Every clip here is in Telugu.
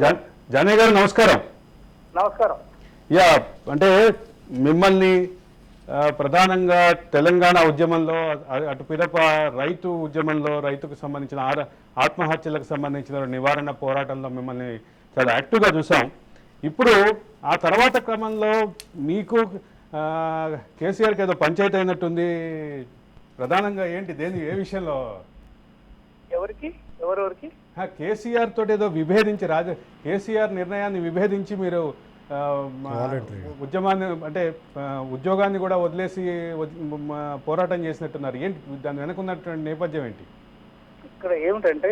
జాన్ జానయ్య గారు నమస్కారం. నమస్కారం. యా అంటే మిమ్మల్ని ప్రధానంగా తెలంగాణ ఉద్యమంలో అటు పిదప రైతు ఉద్యమంలో రైతుకు సంబంధించిన ఆత్మహత్యలకు సంబంధించిన నివారణ పోరాటంలో మిమ్మల్ని చాలా యాక్టివ్గా చూసాం. ఇప్పుడు ఆ తర్వాత క్రమంలో మీకు కేసీఆర్కి ఏదో పంచాయతీ అయినట్టుంది. ప్రధానంగా ఏంటి దేని ఏ విషయంలో ఎవరికి? ఎవరెవరికి? కేసీఆర్ తోటి ఏదో విభేదించి రాజ కేసీఆర్ నిర్ణయాన్ని విభేదించి మీరు ఉద్యమాన్ని అంటే ఉద్యోగాన్ని కూడా వదిలేసి పోరాటం చేసినట్టున్నారు. ఏంటి దాని వెనకున్నటువంటి నేపథ్యం ఏంటి? ఇక్కడ ఏమిటంటే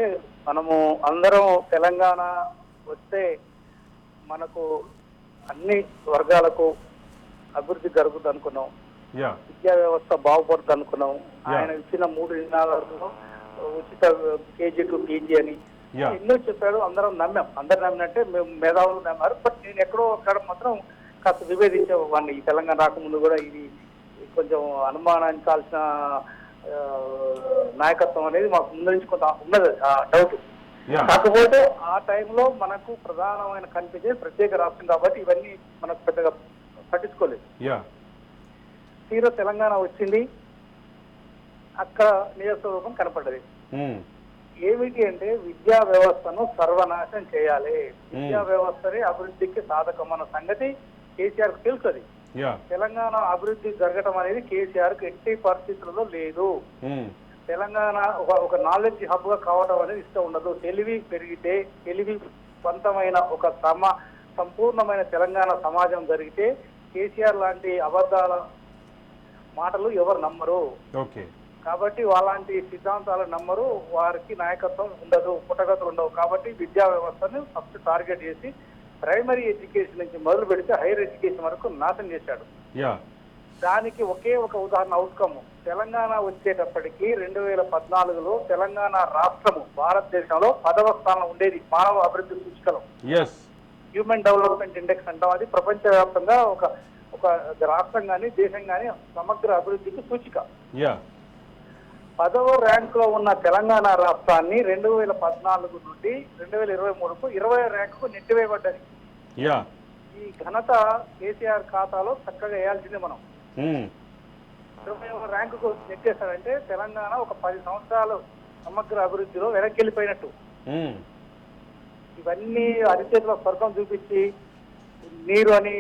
మనము అందరం తెలంగాణ వస్తే మనకు అన్ని వర్గాలకు అభివృద్ధి జరుగుతుంది అనుకున్నాం యా. విద్యా వ్యవస్థ బాగుపడుతుంది అనుకున్నాం ఆయన ఇచ్చిన మూడు నినాదాలలో ఉచిత కేజీ టు పీజీ అని. ఎన్నో చెప్పాడు అందరం నమ్మాం. అందరు నమ్మినట్టే మేము మేధావులు నమ్మారు. బట్ నేను ఎక్కడో అక్కడ మాత్రం కాస్త విభేదించే వాడిని. ఈ తెలంగాణ రాకముందు కూడా ఇది కొంచెం అనుమానించాల్సిన ఆ, నాయకత్వం అనేది మాకు ముందు నుంచి కొంత ఉన్నది ఆ డౌట్. కాకపోతే ఆ టైంలో మనకు ప్రధానమైన కనిపించే ప్రత్యేక రాష్ట్రం కాబట్టి ఇవన్నీ మనకు పెద్దగా పట్టించుకోలేదు. తీరా తెలంగాణ వచ్చింది అక్కడ నియోజకవర్గం కనపడ్డది. ఏమిటి అంటే విద్యా వ్యవస్థను సర్వనాశనం చేయాలి. విద్యా వ్యవస్థనే అభివృద్ధికి సాధకం అన్న సంగతి కేసీఆర్కు తెలుసది. యా. తెలంగాణ అభివృద్ధి జరగటం అనేది కేసీఆర్కు ఎట్టి పరిస్థితుల్లో లేదు. తెలంగాణ ఒక ఒక నాలెడ్జ్ హబ్గా కావడం అనేది ఇష్టం ఉండదు. తెలివి పెరిగితే తెలివి స్వంతమైన ఒక సమ సంపూర్ణమైన తెలంగాణ సమాజం జరిగితే కేసీఆర్ లాంటి అబద్ధాల మాటలు ఎవరు నమ్మరు. ఓకే. కాబట్టి వాళ్ళంటి సిద్ధాంతాలు నమ్మరు వారికి నాయకత్వం ఉండదు పుట్టగతులు ఉండవు. కాబట్టి విద్యా వ్యవస్థను ఫస్ట్ టార్గెట్ చేసి ప్రైమరీ ఎడ్యుకేషన్ నుంచి మొదలు పెడితే హైయర్ ఎడ్యుకేషన్ వరకు నాశనం చేశాడు. దానికి ఒకే ఒక ఉదాహరణ అవుట్కమ్. తెలంగాణ వచ్చేటప్పటికి రెండు వేల పద్నాలుగులో తెలంగాణ రాష్ట్రము భారతదేశంలో పదవ స్థానం ఉండేది మానవ అభివృద్ధి సూచికలో హ్యూమన్ డెవలప్మెంట్ ఇండెక్స్ అంటాం అది. ప్రపంచవ్యాప్తంగా ఒక ఒక రాష్ట్రం కానీ దేశం కానీ సమగ్ర అభివృద్ధికి సూచిక. పదవ ర్యాంక్లో ఉన్న తెలంగాణ రాష్ట్రాన్ని రెండు వేల పద్నాలుగు నుండి రెండు వేల ఇరవై మూడుకు ఇరవై ర్యాంకుకు నెట్టివేయబడ్డది. ఈ ఘనత కేసీఆర్ ఖాతాలో చక్కగా వేయాల్సిందే మనం. ఇరవై ర్యాంకుకు నెట్టేశారంటే తెలంగాణ ఒక పది సంవత్సరాలు సమగ్ర అభివృద్ధిలో వెనక్కి వెళ్ళిపోయినట్టు ఇవన్నీ అరిచేతిలో స్వర్గం చూపించి నీరు అని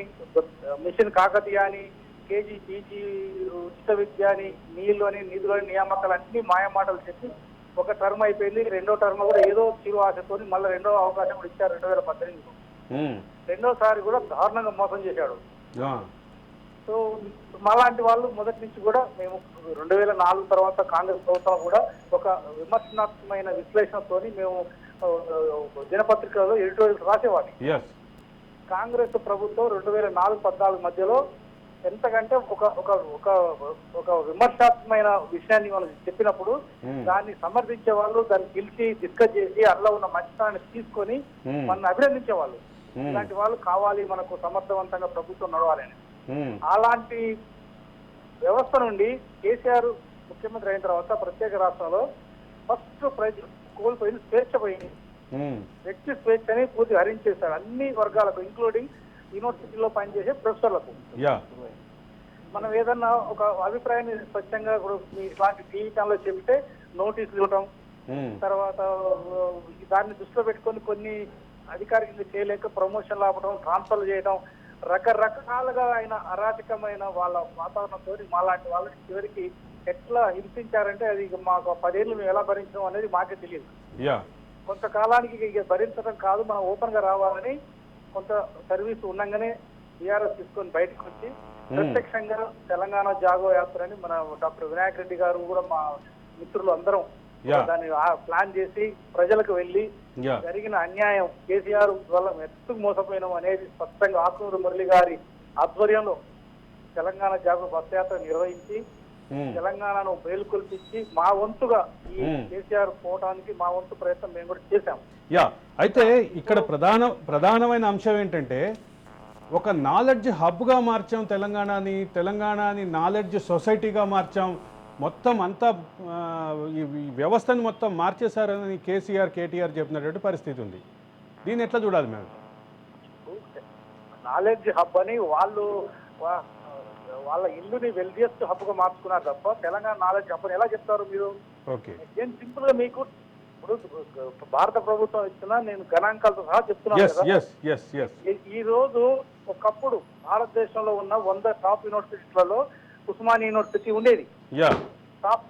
మిషన్ కాకతీయ అని కేజీ పీజీ ఉచిత విద్య అని నీళ్ళు అని నిధులు అని నియామకాలు అన్ని మాయ మాటలు చెప్పి ఒక టర్మ్ అయిపోయింది. రెండో టర్మ్ కూడా ఏదో చిరు ఆశతో మళ్ళీ రెండో అవకాశం కూడా ఇచ్చారు రెండు వేల పద్దెనిమిది ఉమ్, రెండోసారి కూడా దారుణంగా మోసం చేశాడు. సో మాలాంటి వాళ్ళు మొదటి నుంచి కూడా మేము రెండు వేల నాలుగు తర్వాత కాంగ్రెస్ ప్రభుత్వం కూడా ఒక విమర్శనాత్మకమైన విశ్లేషణతోని మేము దినపత్రికలలో ఎడిటోరియల్స్ రాసేవాడిని కాంగ్రెస్ ప్రభుత్వం రెండు వేల నాలుగు పద్నాలుగు మధ్యలో ఎంతకంటే ఒక ఒక ఒక ఒక విమర్శాత్మకమైన విషయాన్ని మనం చెప్పినప్పుడు. దాన్ని సమర్థించే వాళ్ళు దాన్ని పిలిచి డిస్కస్ చేసి అందులో ఉన్న మంచితనాన్ని తీసుకొని. మన అభినందించే వాళ్ళు. ఇలాంటి వాళ్ళు కావాలి మనకు సమర్థవంతంగా ప్రభుత్వం నడవాలని అలాంటి వ్యవస్థ నుండి కేసీఆర్ ముఖ్యమంత్రి అయిన తర్వాత ప్రత్యేక రాష్ట్రంలో ఫస్ట్ ప్రజలు కోల్పోయింది స్వేచ్ఛ పోయింది వ్యక్తి స్వేచ్ఛని పూర్తి హరించేశారు అన్ని వర్గాలకు ఇంక్లూడింగ్ యూనివర్సిటీలో పనిచేసే ప్రొఫెసర్లకు. మనం ఏదన్నా ఒక అభిప్రాయాన్ని మీ ఇట్లాంటి ఛానల్లో చెబితే నోటీసులు ఇవ్వటం ఉమ్, తర్వాత దాన్ని దృష్టిలో పెట్టుకొని కొన్ని అధికారికంగా చేయలేక ప్రమోషన్లు ఆపడం ట్రాన్స్ఫర్లు చేయడం రకరకాలుగా ఆయన అరాచకమైన వాళ్ళ వాతావరణంతో మాలాంటి వాళ్ళని చివరికి ఎట్లా హింసించారంటే అది మాకు పదేళ్ళు మేము ఎలా భరించడం అనేది మాకే తెలియదు. కొంతకాలానికి ఇక భరించడం కాదు మనం ఓపెన్గా రావాలని కొంత సర్వీస్ ఉండగానే బీఆర్ఎస్ తీసుకొని బయటకు వచ్చి ప్రత్యక్షంగా తెలంగాణ జాగో యాత్ర అని మన డాక్టర్ వినాయక్ రెడ్డి గారు కూడా మా మిత్రులు అందరం. దాన్ని ప్లాన్ చేసి ప్రజలకు వెళ్ళి జరిగిన అన్యాయం కేసీఆర్ వల్ల ఎత్తుకు మోసపోయినాం అనేది స్పష్టంగా ఆకునూరు మురళి గారి ఆధ్వర్యంలో తెలంగాణ జాగో బస్ యాత్ర నిర్వహించి తెలంగాణను మేలుకొల్పించి మా వంతుగా ఈ. కేసీఆర్ పోవడానికి మా వంతు ప్రయత్నం మేము కూడా చేశాం యా అయితే ఇక్కడ ప్రధాన ప్రధానమైన అంశం ఏంటంటే ఒక నాలెడ్జ్ హబ్గా మార్చాం తెలంగాణని తెలంగాణని నాలెడ్జ్ సొసైటీగా మార్చాం. మొత్తం అంతా ఈ వ్యవస్థను మొత్తం మార్చేశారని కేసీఆర్ కేటీఆర్ చెప్పినటువంటి పరిస్థితి ఉంది. దీన్ని ఎట్లా చూడాలి మేము నాలెడ్జ్ హబ్ అని వాళ్ళు వాళ్ళ ఇల్లుని వెల్దియస్ట్ హబ్గా మార్చుకున్నారు తప్ప తెలంగాణ నాలెడ్జ్ హబ్ ఎలా చెప్తారు మీరు? ఓకే. నేను సింపుల్గా మీకు ఇప్పుడు భారత ప్రభుత్వం ఇచ్చిన నేను గణాంకాలతో సహా చెప్తున్నాను ఈ- రోజు ఒకప్పుడు భారతదేశంలో ఉన్న వంద టాప్ యూనివర్సిటీలలో ఉస్మానియా యూనివర్సిటీ ఉండేది. యా టాప్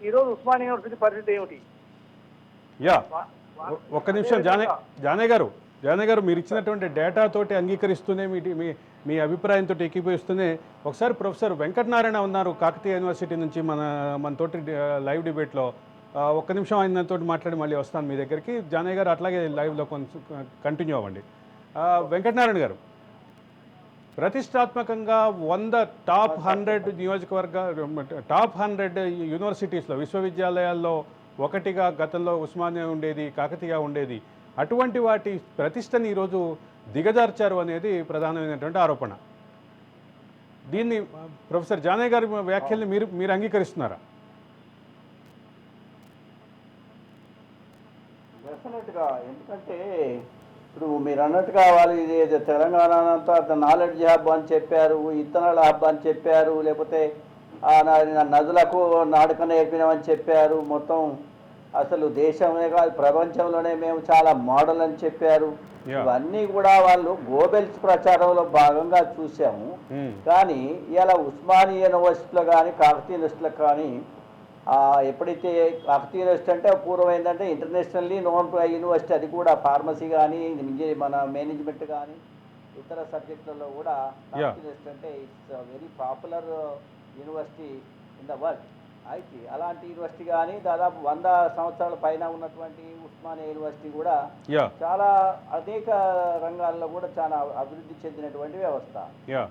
ఈ రోజు ఉస్మానియా యూనివర్సిటీ పరిస్థితి ఏమిటి? యా ఒక్క నిమిషం జానే జానే గారు జానే గారు మీరు ఇచ్చినటువంటి డేటా తోటి అంగీకరిస్తూనే మీ మీ అభిప్రాయంతో ఎక్కిపోయిస్తూనే ఒకసారి ప్రొఫెసర్ వెంకటనారాయణ ఉన్నారు కాకతీయ యూనివర్సిటీ నుంచి మన మనతోటి లైవ్ డిబేట్లో. ఒక్క నిమిషం ఆయన తోటి మాట్లాడి మళ్ళీ వస్తాను మీ దగ్గరికి. జానయ్య గారు అట్లాగే లైవ్లో కొంచెం కంటిన్యూ అవ్వండి. వెంకటనారాయణ గారు ప్రతిష్టాత్మకంగా వంద టాప్ హండ్రెడ్ నియోజకవర్గ టాప్ హండ్రెడ్ యూనివర్సిటీస్లో విశ్వవిద్యాలయాల్లో ఒకటిగా గతంలో ఉస్మానియా ఉండేది కాకతీయ ఉండేది. అటువంటి వాటి ప్రతిష్టని ఈరోజు దిగజార్చారు అనేది ప్రధానమైనటువంటి ఆరోపణ. దీన్ని ప్రొఫెసర్ జానయ్య గారి వ్యాఖ్యల్ని మీరు మీరు అంగీకరిస్తున్నారా? డెఫినెట్గా. ఎందుకంటే ఇప్పుడు మీరు అన్నట్టుగా వాళ్ళు ఇది తెలంగాణ అంతా నాలెడ్జ్ హబ్ అని చెప్పారు ఇత్తనాల హబ్ అని చెప్పారు లేకపోతే ఆ నదులకు నాడుక నేర్పినామని చెప్పారు మొత్తం అసలు దేశమే కాదు ప్రపంచంలోనే మేము చాలా మోడల్ అని చెప్పారు. ఇవన్నీ కూడా వాళ్ళు గోబెల్స్ ప్రచారంలో భాగంగా చూసాము మ్మ్. కానీ ఇలా ఉస్మానియా యూనివర్సిటీలో కానీ కాకతీయ యూనివర్సిటీలో కానీ ఆ, ఎప్పుడైతే కాకతీయ యూనివర్సిటీ అంటే పూర్వం ఏంటంటే ఇంటర్నేషనల్లీ నోన్ యూనివర్సిటీ అది కూడా ఫార్మసీ కానీ ఇంజనీరింగ్ మన మేనేజ్మెంట్ కానీ ఇతర సబ్జెక్టులలో కూడా కాకతీయ యూనివర్సిటీ అంటే it's very popular university in the world అయితే అలాంటి యూనివర్సిటీ కానీ దాదాపు వంద సంవత్సరాల పైన ఉన్నటువంటి ఉస్మానియా యూనివర్సిటీ కూడా చాలా అనేక రంగాల్లో కూడా చాలా అభివృద్ధి చెందినటువంటి వ్యవస్థ.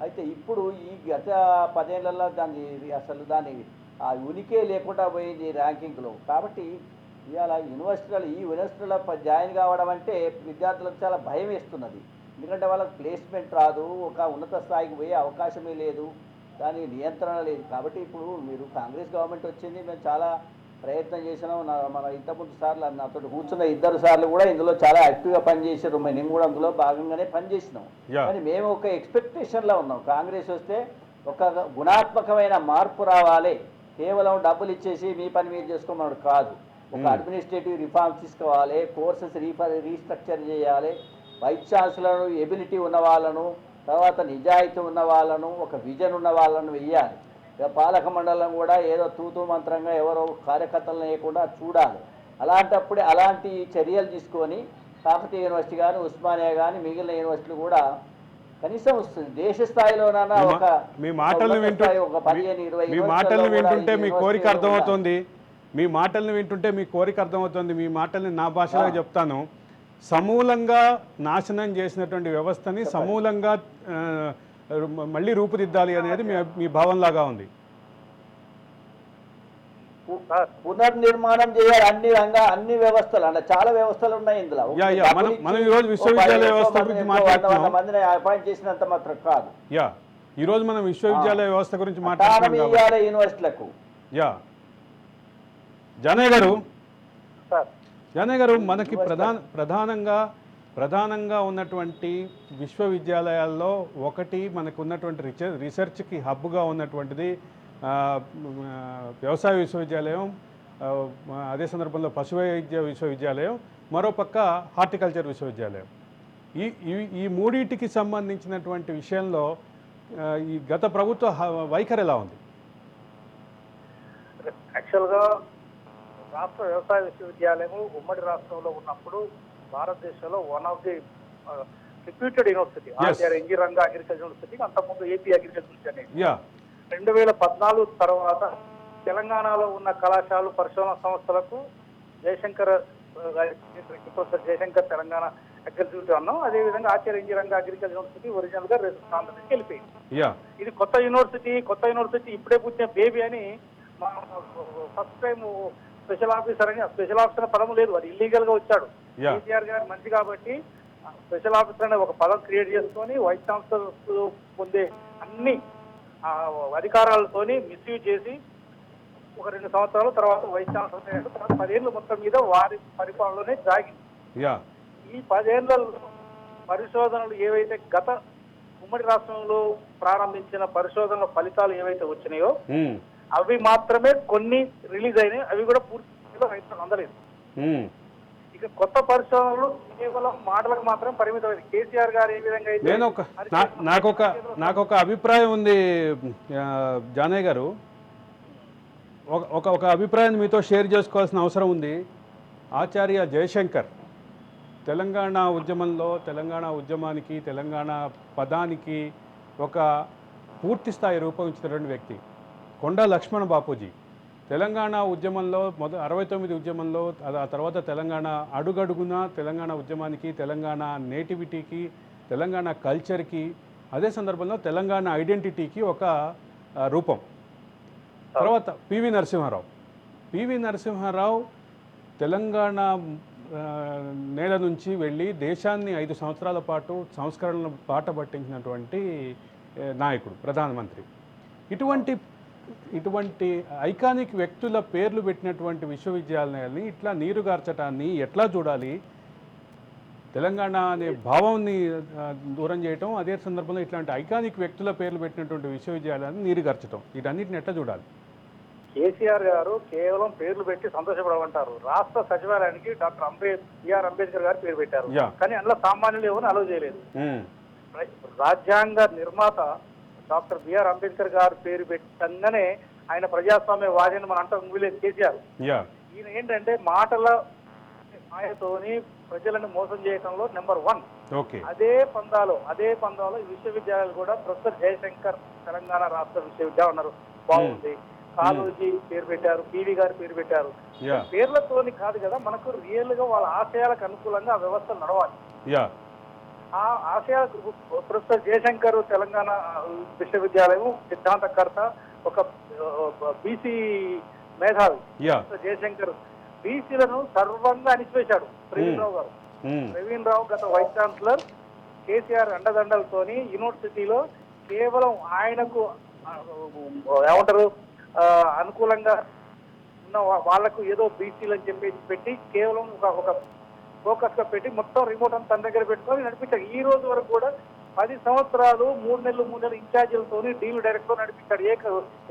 అయితే ఇప్పుడు ఈ గత పదేళ్ళలో దాన్ని అసలు దాని ఆ ఉనికే లేకుండా పోయింది ర్యాంకింగ్లో. కాబట్టి ఇవాళ యూనివర్సిటీలు ఈ యూనివర్సిటీలో జాయిన్ కావడం అంటే విద్యార్థులకు చాలా భయం వేస్తున్నది. ఎందుకంటే వాళ్ళకి ప్లేస్మెంట్ రాదు ఒక ఉన్నత స్థాయికి పోయే అవకాశమే లేదు. దాని నియంత్రణ లేదు. కాబట్టి ఇప్పుడు మీరు కాంగ్రెస్ గవర్నమెంట్ వచ్చింది మేము చాలా ప్రయత్నం చేసినాం. నా మన ఇంతకుముందు సార్లు నాతో కూర్చున్న ఇద్దరు సార్లు కూడా ఇందులో చాలా యాక్టివ్గా పనిచేసారు మేము కూడా అందులో భాగంగానే పనిచేసినాం. కానీ మేము ఒక ఎక్స్పెక్టేషన్లో ఉన్నాం. కాంగ్రెస్ వస్తే ఒక గుణాత్మకమైన మార్పు రావాలి. కేవలం డబ్బులు ఇచ్చేసి మీ పని మీరు చేసుకోమన్నాడు కాదు. ఒక. అడ్మినిస్ట్రేటివ్ రిఫార్మ్స్ తీసుకోవాలి. కోర్సెస్ రీఫర్ రీస్ట్రక్చర్ చేయాలి. వైస్ ఛాన్సలర్ ఎబిలిటీ ఉన్న వాళ్ళను తర్వాత నిజాయితీ ఉన్న వాళ్ళను ఒక విజన్ ఉన్న వాళ్ళను వెయ్యాలి. ఇక పాలక మండలం కూడా ఏదో తూతూ మంత్రంగా ఎవరో కార్యకర్తలను వేయకుండా చూడాలి. అలాంటప్పుడే అలాంటి చర్యలు తీసుకొని కాకతీయ యూనివర్సిటీ కానీ ఉస్మానియా కానీ మిగిలిన యూనివర్సిటీలు కూడా కనీసం దేశ స్థాయిలోనైనా ఒక మీ మాటలను ఉన్నత వింటూ స్థాయి ఒక పదిహేను ఇరవై మీ మాటలను వింటుంటే మీ కోరిక అర్థమవుతుంది. మీ మాటలను వింటుంటే మీ కోరిక అర్థమవుతుంది. మీ మాటల్ని నా భాషలో. చెప్తాను. సమూలంగా నాశనం చేసినటువంటి వ్యవస్థని సమూలంగా మళ్ళీ రూపుదిద్దాలి అనేది మీ భావంలాగా ఉంది. పునర్నిర్మాణం చేయాలి అన్ని రంగా అన్ని వ్యవస్థలు అంటే చాలా వ్యవస్థలు ఉన్నాయి ఇందులో. Yeah, yeah. మనం- ఈరోజు విశ్వవిద్యాలయ వ్యవస్థ గురించి మాట్లాడుతున్నాం. మందిని అపాయింట్ చేసినంత మాత్రం కాదు. యా ఈరోజు మనం విశ్వవిద్యాలయ వ్యవస్థ గురించి మాట్లాడుతున్నాం యూనివర్సిటీలకు. యా. జానయ్య గారు. సార్. జానయ్య గారు మనకి ప్రధాన ప్రధానంగా ప్రధానంగా ఉన్నటువంటి విశ్వవిద్యాలయాల్లో ఒకటి మనకు ఉన్నటువంటి రీసెర్చ్ రీసెర్చ్కి హబ్గా ఉన్నటువంటిది వ్యవసాయ విశ్వవిద్యాలయం అదే సందర్భంలో పశు వైద్య విశ్వవిద్యాలయం మరోపక్క హార్టికల్చర్ విశ్వవిద్యాలయం. ఈ ఈ- ఈ మూడింటికి సంబంధించినటువంటి విషయంలో ఈ గత ప్రభుత్వ వైఖరి ఎలా ఉంది? యాక్చువల్గా రాష్ట్ర వ్యవసాయ విశ్వవిద్యాలయం ఉమ్మడి రాష్ట్రంలో ఉన్నప్పుడు భారతదేశంలో one of the reputed university Acharya NG Ranga agriculture university అంతకుముందు ఏపీ అగ్రికల్చర్ యూనివర్సిటీ అనేది. రెండు వేల పద్నాలుగు తర్వాత తెలంగాణలో ఉన్న కళాశాలలు పరిశోధన సంస్థలకు జయశంకర్ గారి ప్రొఫెసర్ జయశంకర్ తెలంగాణ అగ్రికల్చర్ అన్నాం. అదేవిధంగా ఆచార్య రంగా అగ్రికల్చర్ యూనివర్సిటీ ఒరిజినల్గా రేపు ఆంధ్రప్రదేశ్కి వెళ్ళిపోయింది. ఇది కొత్త యూనివర్సిటీ కొత్త యూనివర్సిటీ ఇప్పుడే పుట్టిన బేబీ అని మా ఫస్ట్ టైం స్పెషల్ ఆఫీసర్ అని స్పెషల్ ఆఫీసర్ అనే పదం లేదు అది ఇల్లీగల్గా వచ్చాడు. కేసీఆర్ గారు మంచి కాబట్టి స్పెషల్ ఆఫీసర్ అనే ఒక పదం క్రియేట్ చేసుకొని వైస్ ఛాన్సలర్ పొందే అన్ని అధికారాలతోని మిస్యూజ్ చేసి ఒక రెండు సంవత్సరాల తర్వాత వైస్ ఛాన్సలర్ అయ్యాడు. తర్వాత పదేళ్ళు మొత్తం మీద వారి పరిపాలనలోనే సాగింది. యా. ఈ పదేళ్ళలో పరిశోధనలు ఏవైతే గత ఉమ్మడి రాష్ట్రంలో ప్రారంభించిన పరిశోధనల ఫలితాలు ఏవైతే వచ్చినాయో అవి మాత్రమే కొన్ని రిలీజ్ అయినాయి. అవి కూడా పూర్తి స్థాయిలో రైతులకు అందలేదు. ఇక కొత్త పరిశోధనలు కేవలం మాటలకు మాత్రం పరిమితమైంది. కేసీఆర్ గారు ఏ విధంగా అయితే నేను ఒక నాకొక నాకొక అభిప్రాయం ఉంది జానయ్య గారు. ఒక ఒక ఒక అభిప్రాయాన్ని మీతో షేర్ చేసుకోవాల్సిన అవసరం ఉంది. ఆచార్య జయశంకర్ తెలంగాణ ఉద్యమంలో తెలంగాణ ఉద్యమానికి తెలంగాణ పదానికి ఒక పూర్తి స్థాయి రూపొందించినటువంటి వ్యక్తి. కొండా లక్ష్మణ బాపూజీ. తెలంగాణ ఉద్యమంలో మొద అరవై తొమ్మిది ఉద్యమంలో ఆ- తర్వాత తెలంగాణ అడుగడుగున తెలంగాణ ఉద్యమానికి తెలంగాణ నేటివిటీకి తెలంగాణ కల్చర్కి అదే సందర్భంలో తెలంగాణ ఐడెంటిటీకి ఒక రూపం. తర్వాత పివి నరసింహారావు. పివి నరసింహారావు తెలంగాణ నేల నుంచి వెళ్ళి దేశాన్ని ఐదు సంవత్సరాల పాటు సంస్కరణలు బాట పట్టించినటువంటి నాయకుడు ప్రధానమంత్రి. ఇటువంటి ఇటువంటి ఐకానిక్ వ్యక్తుల పేర్లు పెట్టినటువంటి విశ్వవిద్యాలయాల్ని ఇట్లా నీరుగార్చటాన్ని ఎట్లా చూడాలి? తెలంగాణ అనే భావాన్ని దూరం చేయటం అదే సందర్భంలో ఇట్లాంటి ఐకానిక్ వ్యక్తుల పేర్లు పెట్టినటువంటి విశ్వవిద్యాలయాన్ని నీరుగార్చటం వీటన్నిటిని ఎట్లా చూడాలి? కేసీఆర్ గారు కేవలం పేర్లు పెట్టి సంతోషపడమంటారు. రాష్ట్ర సచివాలయానికి డాక్టర్ అంబేద్ బిఆర్ అంబేద్కర్ గారు పేరు పెట్టారు. కానీ అందులో సామాన్యులు ఎవరిని అలవ్ చేయలేదు. రాజ్యాంగ నిర్మాత డాక్టర్ బిఆర్ అంబేద్కర్ గారు పేరు పెట్టంగానే ఆయన ప్రజాస్వామ్య వాదిని మనం అంటాం వీలేదు కేసీఆర్ ఈయన ఏంటంటే మాటల మాయతోని ప్రజలను మోసం చేయడంలో నెంబర్ వన్. అదే పందాలో అదే పందాలో ఈ విశ్వవిద్యాలయాలు కూడా ప్రొఫెసర్ జయశంకర్ తెలంగాణ రాష్ట్ర విశ్వవిద్యాలయం ఉన్నారు బాగుంది. కాళోజీ పేరు పెట్టారు పివి గారు పేరు పెట్టారు. పేర్లతోని కాదు కదా మనకు రియల్గా వాళ్ళ ఆశయాలకు అనుకూలంగా ఆ వ్యవస్థ నడవాలి. ఆ ఆశయాలకు ప్రొఫెసర్ జయశంకర్ తెలంగాణ విశ్వవిద్యాలయం సిద్ధాంతకర్త ఒక బీసీ మేధావి. జయశంకర్. బీసీలను సర్వంగా అణిచివేశాడు ప్రవీణ్ రావు గారు ప్రవీణ్ రావు గత వైస్ ఛాన్సలర్ కేసీఆర్ అండదండలతోని యూనివర్సిటీలో కేవలం ఆయనకు ఏమంటారు అనుకూలంగా ఉన్న వాళ్ళకు ఏదో బీసీలు అని చెప్పి పెట్టి కేవలం ఒక ఒక ఫోకస్గా పెట్టి మొత్తం రిమోట్ అంతా తన దగ్గర పెట్టుకొని నడిపించాడు ఈ రోజు వరకు కూడా పది సంవత్సరాలు మూడు నెలలు మూడు నెలలు ఇన్ఛార్జీలతోని డీల్ డైరెక్టర్ నడిపించాడు. ఏక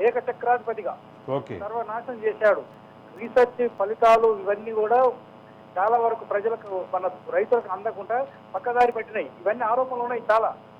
ఏకచక్రాధిపతిగా ఓకే. సర్వనాశనం చేశాడు. రీసెర్చ్ ఫలితాలు ఇవన్నీ కూడా చాలా వరకు ప్రజలకు మన రైతులకు అందకుండా పక్కదారి పెట్టినాయి. ఇవన్నీ ఆరోపణలు ఉన్నాయి చాలా.